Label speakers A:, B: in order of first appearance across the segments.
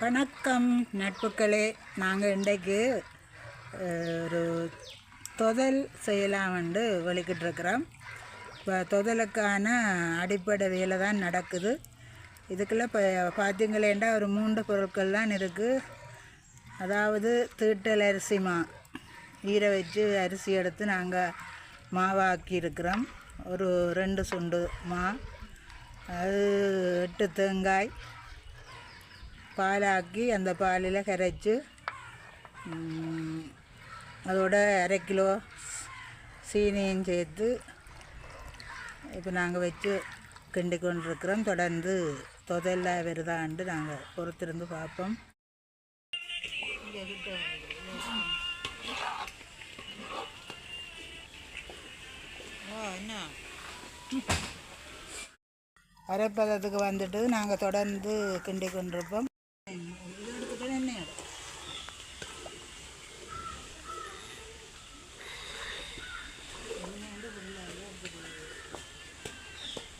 A: வணக்கம் நட்புக்களே நாங்கள் இன்றைக்கு ஒரு தொதல் செய்யலாம்னு வெளிக்கிட்டு இருக்கிறோம் இப்போ தொதலுக்கான அடிப்படை வேலை தான் நடக்குது. இதுக்குள்ளே இப்போ பார்த்தீங்களேண்டா ஒரு மூன்று பொருட்கள் தான் இருக்குது அதாவது தீட்டல் அரிசி மா ஈர வச்சு அரிசி எடுத்து நாங்கள் மாவாக்கி இருக்கிறோம் ஒரு ரெண்டு சுண்டு மா அது எட்டு தேங்காய் பாலாக்கி அந்த பாலில் கரைச்சி அதோட அரை கிலோ சீனியும் சேர்த்து இப்போ நாங்கள் வச்சு கிண்டி கொண்டிருக்கிறோம் தொடர்ந்து தொதல்ல வருதான்ட்டு நாங்கள் பொறுத்திருந்து பார்ப்போம். என்ன அரைப்பதத்துக்கு வந்துட்டு நாங்கள் தொடர்ந்து கிண்டி கொண்டிருப்போம் இது எடுத்துட்டு என்ன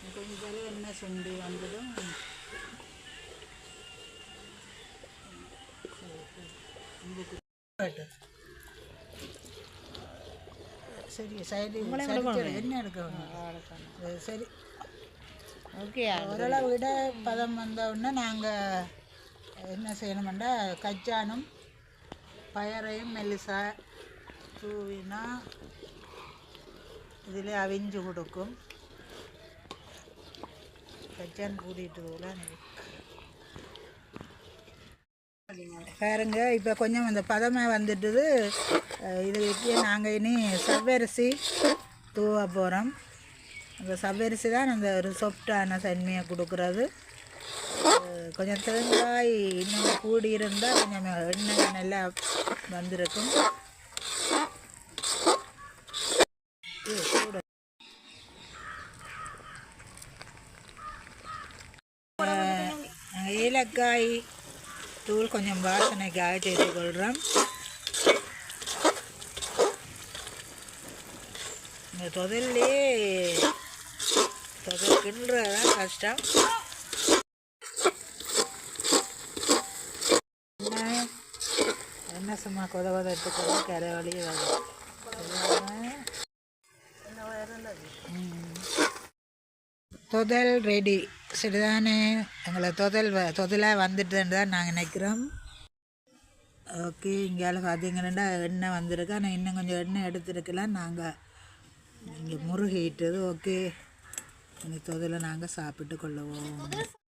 A: கொஞ்சம் தடவை எண்ணெய் சுண்டி வந்ததும் சரி சைடு என்ன எடுக்க வேணும்? சரி
B: ஓகே
A: ஓரளவு விட பதம் வந்த உடனே நாங்கள் என்ன செய்யணுமெண்டா கச்சானும் பயறையும் மெல்லிசா தூவினா இதில் அவிஞ்சு கொடுக்கும். கிச்சன் கூட்டிட்டு பாருங்க இப்போ கொஞ்சம் இந்த பதமாக வந்துட்டுது. இது இதுக்கு நாங்கள் இனி சவ்வரிசி தூவ போகிறோம் அந்த சவ்வரிசி தான் அந்த ஒரு சொப்டான தன்மையை கொடுக்குறது. கொஞ்சம் தேங்காய் இன்னும் கூடி இருந்தால் கொஞ்சம் எண்ணெய் நல்லா வந்திருக்கும் இது சூடு. அஹ் நாங்கள் ஏலக்காய் தூள் கொஞ்சம் வாசனைக்காக கொள்கிறோம் இந்த தொதல்லே தொதல் கஷ்டம் என்ன என்ன சும்மா கொத கொத எடுத்துக்கொள்ள கரை வழியே வரும் தொதல் ரெடி சரிதானே எங்களை தொதல் வ- தொதலாக வந்துட்டுன்னு தான் நாங்கள் நினைக்கிறோம். ஓகே இங்கேயால பார்த்தீங்கன்னா எண்ணெய் வந்திருக்கு. ஆனால் இன்னும் கொஞ்சம் எண்ணெய் எடுத்துருக்கலாம். நாங்கள் இங்கே முருகிட்டது ஓகே இனி தொதில் நாங்கள் சாப்பிட்டு கொள்ளுவோம்.